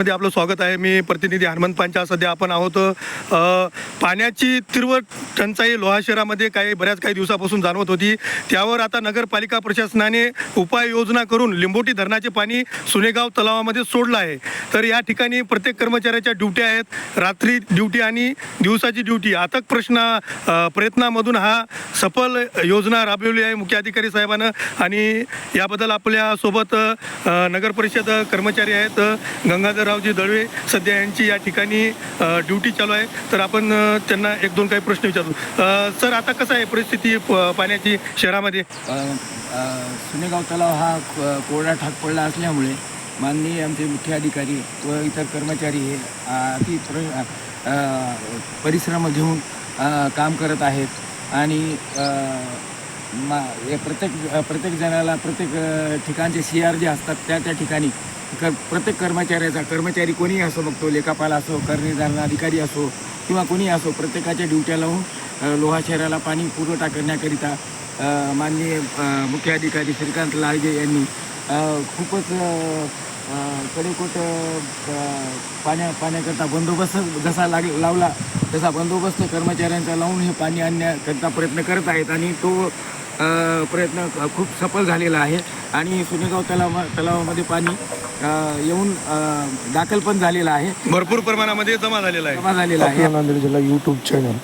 मध्ये आपलं स्वागत आहे. मी प्रतिनिधी हनुमंत पांचा सध्या आपण आहोत पाण्याची तीव्र टंचाई लोहा शहरामध्ये काही बऱ्याच काही दिवसापासून जाणवत होती. त्यावर आता नगरपालिका प्रशासनाने उपाययोजना करून लिंबोटी धरणाचे पाणी सुनेगाव तलावामध्ये सोडलं आहे. तर या ठिकाणी प्रत्येक कर्मचाऱ्याच्या ड्युट्या आहेत. रात्री ड्युटी आणि दिवसाची ड्युटी. अथक प्रश्न प्रयत्नामधून हा सफल योजना राबवली आहे मुख्य अधिकारी साहेबानं. आणि याबद्दल आपल्यासोबत नगरपरिषद कर्मचारी आहेत गंगाधर गंगाधररावजी दळवे सध्या यांची या ठिकाणी ड्युटी चालू आहे. तर आपण त्यांना एक दोन काही प्रश्न विचारू. सर आता कसं आहे परिस्थिती प- पाण्याची शहरामध्ये? सुनेगाव तलाव हा कोरडा ठाक पडला असल्यामुळे माननीय आमचे मुख्य अधिकारी व इतर कर्मचारी हे अति प्र परिश्रम घेऊन काम करत आहेत. आणि मा हे प्रत्येक प्रत्येक जणाला प्रत्येक ठिकाणचे सी आर जे असतात त्या त्या ठिकाणी क प्रत्येक कर्मचाऱ्याचा कर्मचारी कोणीही असो मग तो लेखापाल असो करणे अधिकारी असो किंवा कोणीही असो प्रत्येकाच्या ड्युट्या लावून लोहा शहराला पाणी पुरवठा करण्याकरिता माननीय मुख्य अधिकारी श्रीकांत लाळगे यांनी खूपच कडेकोट पाण्या पाण्याकरता बंदोबस्त जसा लाग लावला तसा बंदोबस्त कर्मचाऱ्यांचा लावून हे पाणी आणण्याकरता प्रयत्न करत आहेत आणि तो प्रयत्न खूप सफल झालेला आहे. आणि सुनेगाव तलाव तलावामध्ये पाणी येऊन दाखल पण झालेलं आहे. भरपूर प्रमाणामध्ये जमा झालेला आहे. जमा झालेलं आहे. नांदेड जिल्हा यूट्यूब चॅनल